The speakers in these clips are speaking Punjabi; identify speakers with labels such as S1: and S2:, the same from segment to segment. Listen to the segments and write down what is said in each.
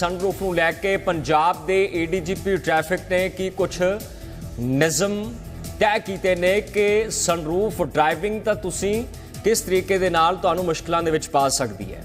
S1: ਸਨਰੂਫ ਨੂੰ ਲੈ ਕੇ ਪੰਜਾਬ ਦੇ ਏਡੀਜੀਪੀ ਟ੍ਰੈਫਿਕ ਨੇ ਕੀ ਕੁਝ ਨਿਯਮ ਤੈਅ ਕੀਤੇ ਨੇ ਕਿ ਸਨਰੂਫ ਡਰਾਈਵਿੰਗ ਤਾਂ ਤੁਸੀਂ ਕਿਸ ਤਰੀਕੇ ਦੇ ਨਾਲ ਤੁਹਾਨੂੰ ਮੁਸ਼ਕਲਾਂ ਦੇ ਵਿੱਚ ਪਾ ਸਕਦੀ ਹੈ?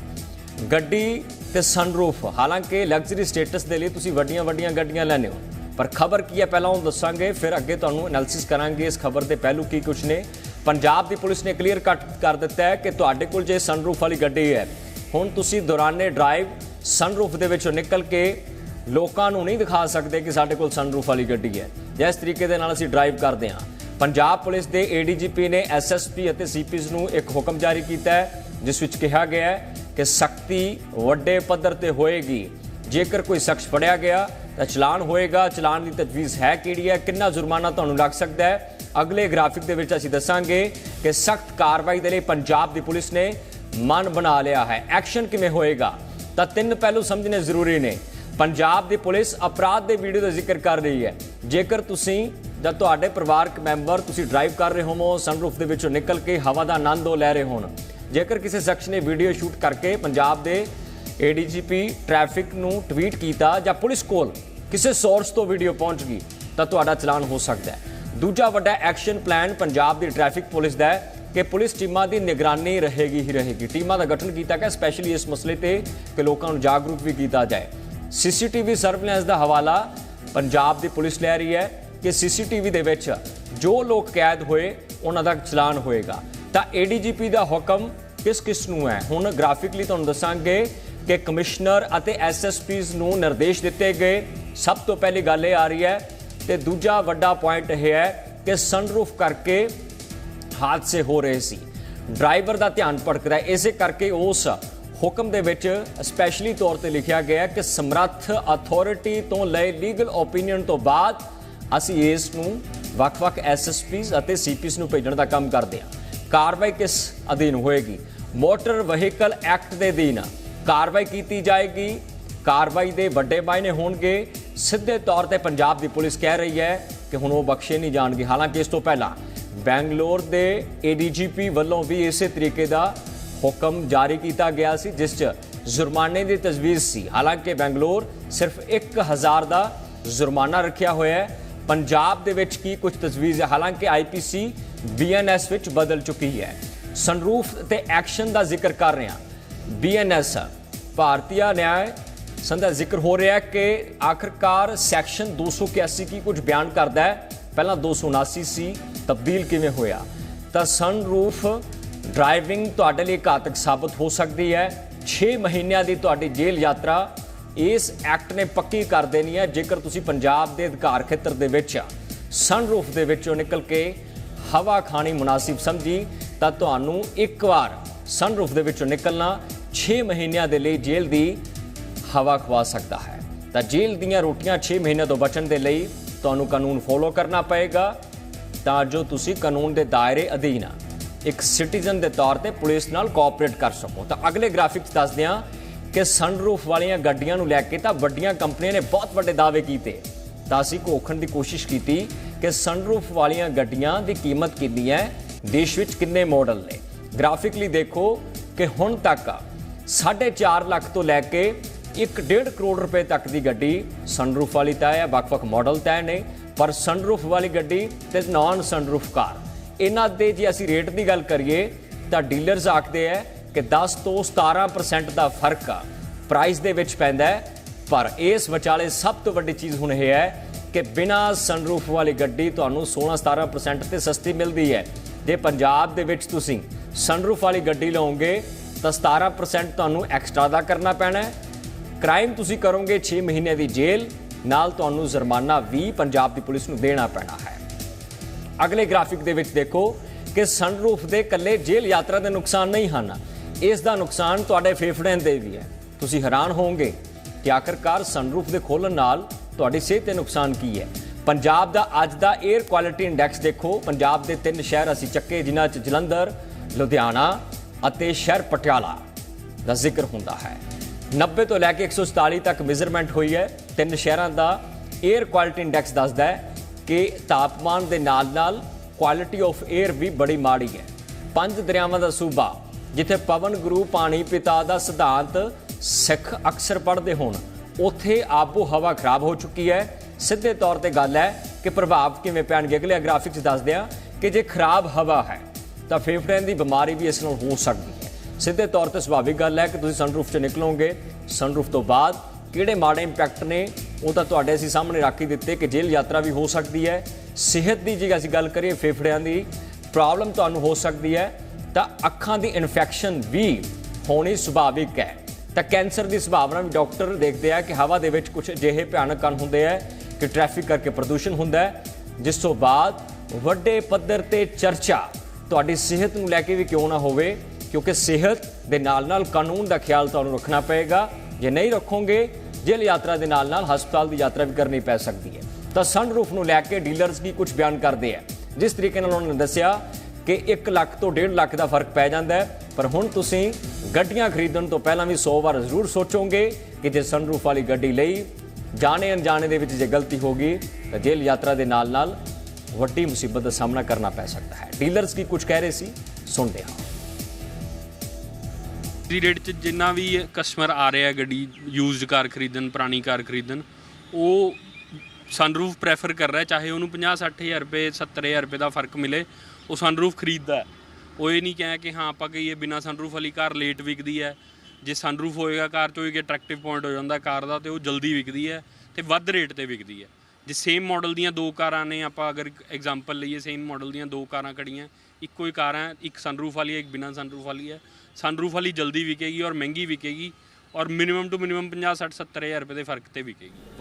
S1: ਗੱਡੀ ਤੇ ਸਨਰੂਫ ਹਾਲਾਂਕਿ ਲਗਜ਼ਰੀ ਸਟੇਟਸ ਦੇ ਲਈ ਤੁਸੀਂ ਵੱਡੀਆਂ ਵੱਡੀਆਂ ਗੱਡੀਆਂ ਲੈਂਦੇ ਹੋ। ਪਰ ਖਬਰ ਕੀ ਹੈ? ਪਹਿਲਾਂ ਉਹ ਦੱਸਾਂਗੇ, ਫਿਰ ਅੱਗੇ ਤੁਹਾਨੂੰ ਐਨਾਲਿਸਿਸ ਕਰਾਂਗੇ। ਇਸ ਖਬਰ ਦੇ ਪਹਿਲੂ ਕੀ ਕੁਝ ਨੇ? ਪੰਜਾਬ ਦੀ ਪੁਲਿਸ ਨੇ ਕਲੀਅਰ ਕੱਟ ਕਰ ਦਿੱਤਾ ਹੈ ਕਿ ਤੁਹਾਡੇ ਕੋਲ ਜੇ ਸਨਰੂਫ ਵਾਲੀ ਗੱਡੀ ਹੈ ਹੁਣ ਤੁਸੀਂ ਦੌਰਾਨੇ ਡਰਾਈਵ ਸਨਰੂਫ ਦੇ ਵਿੱਚੋਂ ਨਿਕਲ ਕੇ ਲੋਕਾਂ ਨੂੰ ਨਹੀਂ ਦਿਖਾ ਸਕਦੇ ਕਿ ਸਾਡੇ ਕੋਲ ਸਨਰੂਫ ਵਾਲੀ ਗੱਡੀ ਹੈ। ਜਿਸ ਤਰੀਕੇ ਦੇ ਨਾਲ ਅਸੀਂ ਡਰਾਈਵ ਕਰਦੇ ਹਾਂ। ਪੰਜਾਬ ਪੁਲਿਸ ਦੇ ਏਡੀਜੀਪੀ ਨੇ ਐਸਐਸਪੀ ਅਤੇ ਸੀਪੀਜ਼ ਨੂੰ ਇੱਕ ਹੁਕਮ ਜਾਰੀ ਕੀਤਾ ਹੈ, ਜਿਸ ਵਿੱਚ ਕਿਹਾ ਗਿਆ ਹੈ ਕਿ ਸਖਤੀ ਵੱਡੇ ਪੱਧਰ ਤੇ ਹੋਏਗੀ। ਜੇਕਰ ਕੋਈ ਸ਼ਖਸ ਫੜਿਆ ਗਿਆ, ਤਾਂ ਚਲਾਨ ਹੋਏਗਾ। ਚਲਾਨ ਦੀ ਤਜਵੀਜ਼ ਹੈ ਕਿਹੜੀ ਹੈ, ਕਿੰਨਾ ਜੁਰਮਾਨਾ ਤੁਹਾਨੂੰ ਲੱਗ ਸਕਦਾ ਹੈ? ਅਗਲੇ ਗ੍ਰਾਫਿਕ ਦੇ ਵਿੱਚ ਅਸੀਂ ਦੱਸਾਂਗੇ ਕਿ ਸਖਤ ਕਾਰਵਾਈ ਦੇ ਲਈ ਪੰਜਾਬ ਦੀ ਪੁਲਿਸ ਨੇ ਮਨ ਬਣਾ ਲਿਆ ਹੈ। ਐਕਸ਼ਨ ਕਿਵੇਂ ਹੋਏਗਾ? ਤਾਂ ਤਿੰਨ ਪਹਿਲੂ ਸਮਝਣੇ ਜ਼ਰੂਰੀ ਨੇ। ਪੰਜਾਬ ਦੀ ਪੁਲਿਸ ਅਪਰਾਧ ਦੇ ਵੀਡੀਓ ਦਾ ਜ਼ਿਕਰ ਕਰ ਰਹੀ ਹੈ। ਜੇਕਰ ਤੁਸੀਂ ਜਾਂ ਤੁਹਾਡੇ ਪਰਿਵਾਰਕ ਮੈਂਬਰ ਤੁਸੀਂ ਡਰਾਈਵ ਕਰ ਰਹੇ ਹੋਵੋ ਸਨਰੂਫ ਦੇ ਵਿੱਚੋਂ ਨਿਕਲ ਕੇ ਹਵਾ ਦਾ ਆਨੰਦ ਉਹ ਲੈ ਰਹੇ ਹੋਣ। ਜੇਕਰ ਕਿਸੇ ਸ਼ਖਸ ਨੇ ਵੀਡੀਓ ਸ਼ੂਟ ਕਰਕੇ ਪੰਜਾਬ ਦੇ ਏਡੀਜੀਪੀ ਟ੍ਰੈਫਿਕ ਨੂੰ ਟਵੀਟ ਕੀਤਾ ਜਾਂ ਪੁਲਿਸ ਕੋਲ ਕਿਸੇ ਸੋਰਸ ਤੋਂ ਵੀਡੀਓ ਪਹੁੰਚ ਗਈ, ਤਾਂ ਤੁਹਾਡਾ ਚਲਾਨ ਹੋ ਸਕਦਾ ਹੈ। ਦੂਜਾ ਵੱਡਾ ਐਕਸ਼ਨ ਪਲਾਨ ਪੰਜਾਬ ਦੀ ਟ੍ਰੈਫਿਕ ਪੁਲਿਸ ਦਾ ਹੈ। ਕਿ ਪੁਲਿਸ ਟੀਮਾਂ ਦੀ ਨਿਗਰਾਨੀ ਰਹੇਗੀ ਹੀ ਰਹੇਗੀ। ਟੀਮਾਂ ਦਾ ਗਠਨ ਕੀਤਾ ਗਿਆ ਸਪੈਸ਼ਲੀ ਇਸ ਮਸਲੇ ਤੇ ਕਿ ਲੋਕਾਂ ਨੂੰ ਜਾਗਰੂਕ ਵੀ ਕੀਤਾ ਜਾਏ। ਸੀਸੀਟੀਵੀ ਸਰਵੇਲੈਂਸ ਦਾ ਹਵਾਲਾ ਪੰਜਾਬ ਦੀ ਪੁਲਿਸ ਲੈ ਰਹੀ ਹੈ ਕਿ ਸੀਸੀਟੀਵੀ ਦੇ ਵਿੱਚ ਜੋ ਲੋਕ ਕੈਦ ਹੋਏ, ਉਹਨਾਂ ਦਾ ਚਲਾਨ ਹੋਏਗਾ। ਤਾਂ ਏਡੀਜੀਪੀ ਦਾ ਹੁਕਮ ਕਿਸ ਕਿਸ ਨੂੰ ਹੈ? ਹੁਣ ਗ੍ਰਾਫਿਕਲੀ ਤੁਹਾਨੂੰ ਦੱਸਾਂਗੇ ਕਿ ਕਮਿਸ਼ਨਰ ਅਤੇ ਐਸਐਸਪੀਜ਼ ਨੂੰ ਨਿਰਦੇਸ਼ ਦਿੱਤੇ ਗਏ। ਸਭ ਤੋਂ ਪਹਿਲੀ ਗੱਲ ਇਹ ਆ ਰਹੀ ਹੈ ਤੇ ਦੂਜਾ ਵੱਡਾ ਪੁਆਇੰਟ ਇਹ ਹੈ ਕਿ ਸਨਰੂਫ ਕਰਕੇ ਹਾਦਸੇ ਹੋ ਰਹੇ ਸੀ। ਡਰਾਈਵਰ ਦਾ ਧਿਆਨ ਭਟਕਦਾ ਹੈ। ਇਸੇ ਕਰਕੇ ਉਸ ਹੁਕਮ ਦੇ ਵਿੱਚ ਸਪੈਸ਼ਲੀ ਤੌਰ ਤੇ ਲਿਖਿਆ ਗਿਆ ਕਿ ਸਮਰੱਥ ਅਥਾਰਟੀ ਤੋਂ ਲਏ ਲੀਗਲ ਓਪੀਨੀਅਨ ਤੋਂ ਬਾਅਦ ਅਸੀਂ ਇਸ ਨੂੰ ਵੱਖ-ਵੱਖ ਐਸਐਸਪੀਜ਼ ਅਤੇ ਸੀਪੀਜ਼ ਨੂੰ ਭੇਜਣ ਦਾ ਕੰਮ ਕਰਦੇ ਹਾਂ। ਕਾਰਵਾਈ ਕਿਸ ਅਧੀਨ ਹੋਏਗੀ? ਮੋਟਰ ਵਹੀਕਲ ਐਕਟ ਦੇ ਅਧੀਨ ਕਾਰਵਾਈ ਕੀਤੀ ਜਾਏਗੀ। ਕਾਰਵਾਈ ਦੇ ਵੱਡੇ ਮਾਇਨੇ ਹੋਣਗੇ। ਸਿੱਧੇ ਤੌਰ ਤੇ ਪੰਜਾਬ ਦੀ ਪੁਲਿਸ ਕਹਿ ਰਹੀ ਹੈ ਕਿ ਹੁਣ ਉਹ ਬਖਸ਼ੇ ਨਹੀਂ ਜਾਣਗੇ। ਹਾਲਾਂਕਿ ਇਸ ਤੋਂ ਪਹਿਲਾਂ ਬੈਂਗਲੌਰ ਦੇ ਏਡੀਜੀਪੀ ਵੱਲੋਂ ਵੀ ਇਸੇ ਤਰੀਕੇ ਦਾ ਹੁਕਮ ਜਾਰੀ ਕੀਤਾ ਗਿਆ ਸੀ, ਜਿਸ 'ਚ ਜੁਰਮਾਨੇ ਦੀ ਤਜਵੀਜ਼ ਸੀ। ਹਾਲਾਂਕਿ ਬੈਂਗਲੌਰ ਸਿਰਫ 1000 ਦਾ ਜੁਰਮਾਨਾ ਰੱਖਿਆ ਹੋਇਆ ਹੈ। ਪੰਜਾਬ ਦੇ ਵਿੱਚ ਕੀ ਕੁਝ ਤਜਵੀਜ਼ ਹੈ? ਹਾਲਾਂਕਿ ਆਈਪੀਸੀ ਬੀਐਨਐਸ ਵਿੱਚ ਬਦਲ ਚੁੱਕੀ ਹੈ। ਸੰਰੂਫ ਤੇ ਐਕਸ਼ਨ ਦਾ ਜ਼ਿਕਰ ਕਰ ਰਹੇ ਹਾਂ। ਬੀਐਨਐਸ ਭਾਰਤੀ ਨਿਆਂ ਸੰਦਾ ਜ਼ਿਕਰ ਹੋ ਰਿਹਾ ਹੈ ਕਿ ਆਖਰਕਾਰ ਸੈਕਸ਼ਨ 281 ਕੀ ਕੁਝ ਬਿਆਨ ਕਰਦਾ ਹੈ। ਪਹਿਲਾਂ 279 ਸੀ ਤਬਦੀਲ ਕਿਵੇਂ ਹੋਇਆ? ਤਾਂ ਸਨਰੂਫ ਡਰਾਈਵਿੰਗ ਤੁਹਾਡੇ ਲਈ ਘਾਤਕ ਸਾਬਤ ਹੋ ਸਕਦੀ ਹੈ। 6 ਮਹੀਨਿਆਂ ਦੀ ਤੁਹਾਡੀ ਜੇਲ੍ਹ ਯਾਤਰਾ ਇਸ ਐਕਟ ਨੇ ਪੱਕੀ ਕਰ ਦੇਣੀ ਹੈ, ਜੇਕਰ ਤੁਸੀਂ ਪੰਜਾਬ ਦੇ ਅਧਿਕਾਰ ਖੇਤਰ ਦੇ ਵਿੱਚ ਸਨਰੂਫ ਦੇ ਵਿੱਚੋਂ ਨਿਕਲ ਕੇ ਹਵਾ ਖਾਣੀ ਮੁਨਾਸਿਬ ਸਮਝੀ, ਤਾਂ ਤੁਹਾਨੂੰ ਇੱਕ ਵਾਰ ਸਨਰੂਫ ਦੇ ਵਿੱਚੋਂ ਨਿਕਲਣਾ 6 ਮਹੀਨਿਆਂ ਦੇ ਲਈ ਜੇਲ੍ਹ ਦੀ ਹਵਾ ਖਵਾ ਸਕਦਾ ਹੈ। ਤਾਂ ਜੇਲ੍ਹ ਦੀਆਂ ਰੋਟੀਆਂ 6 ਮਹੀਨਿਆਂ ਤੋਂ ਬਚਣ ਦੇ ਲਈ ਤੁਹਾਨੂੰ ਕਾਨੂੰਨ ਫੋਲੋ ਕਰਨਾ ਪਏਗਾ। ਤਾਂ ਜੋ ਤੁਸੀਂ ਕਾਨੂੰਨ ਦੇ ਦਾਇਰੇ ਅਧੀਨ ਇੱਕ ਸਿਟੀਜ਼ਨ ਦੇ ਤੌਰ ਤੇ ਪੁਲਿਸ ਨਾਲ ਕੋਆਪਰੇਟ ਕਰ ਸਕੋ। ਤਾਂ ਅਗਲੇ ਗ੍ਰਾਫਿਕਸ ਦੱਸਦੇ ਹਾਂ ਕਿ ਸਨਰੂਫ ਵਾਲੀਆਂ ਗੱਡੀਆਂ ਨੂੰ ਲੈ ਕੇ ਤਾਂ ਵੱਡੀਆਂ ਕੰਪਨੀਆਂ ਨੇ ਬਹੁਤ ਵੱਡੇ ਦਾਅਵੇ ਕੀਤੇ। ਤਾਂ ਅਸੀਂ ਘੋਖਣ ਦੀ ਕੋਸ਼ਿਸ਼ ਕੀਤੀ ਕਿ ਸਨਰੂਫ ਵਾਲੀਆਂ ਗੱਡੀਆਂ ਦੀ ਕੀਮਤ ਕਿੰਨੀ ਹੈ, ਦੇਸ਼ ਵਿੱਚ ਕਿੰਨੇ ਮਾਡਲ ਨੇ। ਗ੍ਰਾਫਿਕਲੀ ਦੇਖੋ ਕਿ ਹੁਣ ਤੱਕ 4.5 ਲੱਖ ਤੋਂ ਲੈ ਕੇ 1.5 ਕਰੋੜ ਰੁਪਏ ਤੱਕ ਦੀ ਗੱਡੀ ਸਨਰੂਫ ਵਾਲੀ ਤਾਂ ਹੈ, ਵੱਖ-ਵੱਖ ਮਾਡਲ ਤੈਅ ਨੇ। ਪਰ ਸਨਰੂਫ ਵਾਲੀ ਗੱਡੀ ਤੇ ਨਾਨ ਸਨਰੂਫ ਕਾਰ। ਇਹਨਾਂ ਦੇ ਜੇ ਅਸੀਂ ਰੇਟ ਦੀ ਗੱਲ ਕਰੀਏ, ਤਾਂ ਡੀਲਰਸ ਆਖਦੇ ਆ ਕਿ 10 ਤੋਂ 17% ਦਾ ਫ਼ਰਕ ਆ। ਪ੍ਰਾਈਸ ਦੇ ਵਿੱਚ ਪੈਂਦਾ ਪਰ ਇਸ ਵਿਚਾਲੇ ਸਭ ਤੋਂ ਵੱਡੀ ਚੀਜ਼ ਹੁਣ ਇਹ ਹੈ ਕਿ ਬਿਨਾ ਸਨਰੂਫ ਵਾਲੀ ਗੱਡੀ ਤੁਹਾਨੂੰ 16-17% ਤੇ ਸਸਤੀ ਮਿਲਦੀ ਹੈ। ਜੇ ਪੰਜਾਬ ਦੇ ਵਿੱਚ ਤੁਸੀਂ ਸਨਰੂਫ ਵਾਲੀ ਗੱਡੀ ਲਓਗੇ, ਤਾਂ 17% ਤੁਹਾਨੂੰ ਐਕਸਟਰਾ ਦਾ ਕਰਨਾ ਪੈਣਾ ਹੈ। ਕ੍ਰਾਈਮ ਤੁਸੀਂ ਕਰੋਗੇ 6 ਮਹੀਨੇ ਦੀ ਜੇਲ੍ਹ ਨਾਲ ਤੁਹਾਨੂੰ ਜੁਰਮਾਨਾ ਵੀ ਪੰਜਾਬ ਦੀ ਪੁਲਿਸ ਨੂੰ ਦੇਣਾ ਪੈਣਾ ਹੈ। ਅਗਲੇ ਗ੍ਰਾਫਿਕ ਦੇ ਵਿੱਚ ਦੇਖੋ ਕਿ ਸਨਰੂਫ ਦੇ ਕੱਲੇ ਜੇਲ੍ਹ ਯਾਤਰਾ ਦੇ ਨੁਕਸਾਨ ਨਹੀਂ ਹਨ। ਇਸ ਦਾ ਨੁਕਸਾਨ ਤੁਹਾਡੇ ਫੇਫੜਿਆਂ 'ਤੇ ਵੀ ਹੈ। ਤੁਸੀਂ ਹੈਰਾਨ ਹੋਵੋਗੇ ਕਿ ਆਖਰਕਾਰ ਸਨਰੂਫ ਦੇ ਖੋਲਣ ਨਾਲ ਤੁਹਾਡੀ ਸਿਹਤ ਤੇ ਨੁਕਸਾਨ ਕੀ ਹੈ। ਪੰਜਾਬ ਦਾ ਅੱਜ ਦਾ 에ਅਰ ਕੁਆਲਿਟੀ ਇੰਡੈਕਸ ਦੇਖੋ। ਪੰਜਾਬ ਦੇ ਤਿੰਨ ਸ਼ਹਿਰ ਅਸੀਂ ਚੱਕੇ, ਜਿਨ੍ਹਾਂ 'ਚ ਜਲੰਧਰ, ਲੁਧਿਆਣਾ ਅਤੇ ਸ਼ਹਿਰ ਪਟਿਆਲਾ ਦਾ ਜ਼ਿਕਰ ਹੁੰਦਾ ਹੈ। 90 ਤੋਂ ਲੈ ਕੇ 147 ਤੱਕ ਮੈਜ਼ਰਮੈਂਟ ਹੋਈ ਹੈ। ਤਿੰਨ ਸ਼ਹਿਰਾਂ ਦਾ 에ਅਰ ਕੁਆਲਿਟੀ ਇੰਡੈਕਸ ਦੱਸਦਾ ਹੈ ਕਿ ਤਾਪਮਾਨ ਦੇ ਨਾਲ-ਨਾਲ ਕੁਆਲਿਟੀ ਆਫ 에ਅਰ ਵੀ ਬੜੀ ਮਾੜੀ ਹੈ। ਪੰਜ ਦਰਿਆਵਾਂ ਦਾ ਸੂਬਾ, ਜਿੱਥੇ ਪਵਨ, ਗੁਰੂ, ਪਾਣੀ ਪਿਤਾ ਦਾ ਸਿਧਾਂਤ ਸਿੱਖ ਅਕਸਰ ਪੜ੍ਹਦੇ ਹੋਣ, ਉੱਥੇ ਆਬੋ ਹਵਾ ਖਰਾਬ ਹੋ ਚੁੱਕੀ ਹੈ। ਸਿੱਧੇ ਤੌਰ ਤੇ ਗੱਲ ਹੈ ਕਿ ਪ੍ਰਭਾਵ ਕਿਵੇਂ ਪੈਣਗੇ? ਅਗਲੇ ਗ੍ਰਾਫਿਕ 'ਚ ਦੱਸਦੇ ਆ ਕਿ ਜੇ ਖਰਾਬ ਹਵਾ ਹੈ, ਤਾਂ ਫੇਫੜਿਆਂ ਦੀ ਬਿਮਾਰੀ ਵੀ ਇਸ ਨਾਲ ਹੋ ਸਕਦੀ ਹੈ। ਸਿੱਧੇ ਤੌਰ ਤੇ ਸੁਭਾਵਿਕ ਗੱਲ ਹੈ ਕਿ ਤੁਸੀਂ ਸਨਰੂਫ 'ਚ ਨਿਕਲੋਗੇ। ਸਨਰੂਫ ਤੋਂ ਬਾਅਦ ਕਿਹੜੇ ਮਾੜੇ ਇੰਪੈਕਟ ਨੇ, ਉਹ ਤਾਂ ਤੁਹਾਡੇ ਅਸੀਂ ਸਾਹਮਣੇ ਰੱਖ ਹੀ ਦਿੱਤੇ ਕਿ ਜੇਲ੍ਹ ਯਾਤਰਾ ਵੀ ਹੋ ਸਕਦੀ ਹੈ। ਸਿਹਤ ਦੀ ਜੇ ਅਸੀਂ ਗੱਲ ਕਰੀਏ ਫੇਫੜਿਆਂ ਦੀ ਪ੍ਰੋਬਲਮ ਤੁਹਾਨੂੰ ਹੋ ਸਕਦੀ ਹੈ, ਤਾਂ ਅੱਖਾਂ ਦੀ ਇਨਫੈਕਸ਼ਨ ਵੀ ਹੋਣੀ ਸੁਭਾਵਿਕ ਹੈ। ਤਾਂ ਕੈਂਸਰ ਦੀ ਸੰਭਾਵਨਾ ਵੀ ਡਾਕਟਰ ਦੇਖਦੇ ਆ ਕਿ ਹਵਾ ਦੇ ਵਿੱਚ ਕੁਝ ਅਜਿਹੇ ਭਿਆਨਕ ਕਣ ਹੁੰਦੇ ਆ ਕਿ ਟ੍ਰੈਫਿਕ ਕਰਕੇ ਪ੍ਰਦੂਸ਼ਣ ਹੁੰਦਾ ਹੈ, ਜਿਸ ਤੋਂ ਬਾਅਦ ਵੱਡੇ ਪੱਧਰ ਤੇ ਚਰਚਾ ਤੁਹਾਡੀ ਸਿਹਤ ਨੂੰ ਲੈ ਕੇ ਵੀ ਕਿਉਂ ਨਾ ਹੋਵੇ, ਕਿਉਂਕਿ ਸਿਹਤ ਦੇ ਨਾਲ-ਨਾਲ ਕਾਨੂੰਨ ਦਾ ਖਿਆਲ ਤੁਹਾਨੂੰ ਰੱਖਣਾ ਪਏਗਾ। ਜੇ ਨਹੀਂ ਰੱਖੋਗੇ ਜੇਲ੍ਹ ਯਾਤਰਾ ਦੇ ਨਾਲ-ਨਾਲ ਹਸਪਤਾਲ ਦੀ ਯਾਤਰਾ ਵੀ ਕਰਨੀ ਪੈ ਸਕਦੀ ਹੈ। ਤਾਂ ਸਨਰੂਫ ਨੂੰ ਲੈ ਕੇ ਡੀਲਰਸ ਕੀ ਕੁਝ ਬਿਆਨ ਕਰਦੇ ਆ। ਜਿਸ ਤਰੀਕੇ ਨਾਲ ਉਹਨਾਂ ਨੇ ਦੱਸਿਆ ਕਿ 1 ਲੱਖ ਤੋਂ 1.5 ਲੱਖ ਦਾ ਫ਼ਰਕ ਪੈ ਜਾਂਦਾ ਹੈ। ਪਰ ਹੁਣ ਤੁਸੀਂ ਗੱਡੀਆਂ ਖਰੀਦਣ ਤੋਂ ਪਹਿਲਾਂ ਵੀ 100 ਵਾਰ ਜ਼ਰੂਰ ਸੋਚੋਗੇ ਕਿ ਜੇ ਸਨਰੂਫ ਵਾਲੀ ਗੱਡੀ ਲਈ ਜਾਣੇ ਅਣਜਾਣੇ ਦੇ ਵਿੱਚ ਜੇ ਗਲਤੀ ਹੋ ਗਈ, ਤਾਂ ਜੇਲ੍ਹ ਯਾਤਰਾ ਦੇ ਨਾਲ-ਨਾਲ ਵੱਡੀ ਮੁਸੀਬਤ ਦਾ ਸਾਹਮਣਾ ਕਰਨਾ ਪੈ ਸਕਦਾ ਹੈ। ਡੀਲਰਸ ਕੀ ਕੁਝ ਕਹਿ ਰਹੇ ਸੀ? ਸੁਣਦੇ ਹਾਂ।
S2: ਦੀ ਰੇਟ 'ਚ ਜਿੰਨਾ ਵੀ ਕਸਟਮਰ ਆ ਰਿਹਾ ਗੱਡੀ ਯੂਜ਼ਡ ਕਾਰ ਖਰੀਦਣ, ਪੁਰਾਣੀ ਕਾਰ ਖਰੀਦਣ, ਉਹ ਸਨਰੂਫ ਪ੍ਰੈਫਰ ਕਰ ਰਿਹਾ ਚਾਹੇ ਉਹਨੂੰ 50 60000 ਰੁਪਏ 70000 ਰੁਪਏ ਦਾ ਫ਼ਰਕ ਮਿਲੇ, ਉਹ ਸਨਰੂਫ ਖਰੀਦਦਾ ਉਹ ਇਹ ਨਹੀਂ ਕਹਿਆ ਕਿ ਹਾਂ, ਆਪਾਂ ਕਹੀਏ ਬਿਨਾ ਸਨਰੂਫ ਵਾਲੀ ਕਾਰ ਲੇਟ ਵਿਕਦੀ ਹੈ। ਜੇ ਸਨਰੂਫ ਹੋਏਗਾ ਕਾਰ 'ਚ, ਉਹ ਇੱਕ ਅਟਰੈਕਟਿਵ ਪੁਆਇੰਟ ਹੋ ਜਾਂਦਾ ਕਾਰ ਦਾ ਤੇ ਉਹ ਜਲਦੀ ਵਿਕਦੀ ਹੈ ਤੇ ਵੱਧ ਰੇਟ ਤੇ ਵਿਕਦੀ ਹੈ। ਜੇ ਸੇਮ ਮਾਡਲ ਦੀਆਂ ਦੋ ਕਾਰਾਂ ਨੇ, ਆਪਾਂ ਅਗਰ ਐਗਜ਼ਾਮਪਲ ਲਈਏ ਸੇਮ ਮਾਡਲ ਦੀਆਂ ਦੋ ਕਾਰਾਂ ਖੜੀਆਂ, ਇੱਕੋ ਹੀ ਕਾਰ ਹੈ, ਇੱਕ ਸਨਰੂਫ ਵਾਲੀ ਹੈ, ਇੱਕ ਬਿਨਾਂ ਸਨਰੂਫ ਵਾਲੀ ਹੈ। ਸਨਰੂਫ ਵਾਲੀ ਜਲਦੀ ਵਿਕੇਗੀ ਔਰ ਮਹਿੰਗੀ ਵਿਕੇਗੀ ਔਰ ਮਿਨੀਮਮ ਟੂ ਮਿਨੀਮਮ 50 60 70000 ਰੁਪਏ ਦੇ ਫ਼ਰਕ ਤੇ ਵਿਕੇਗੀ।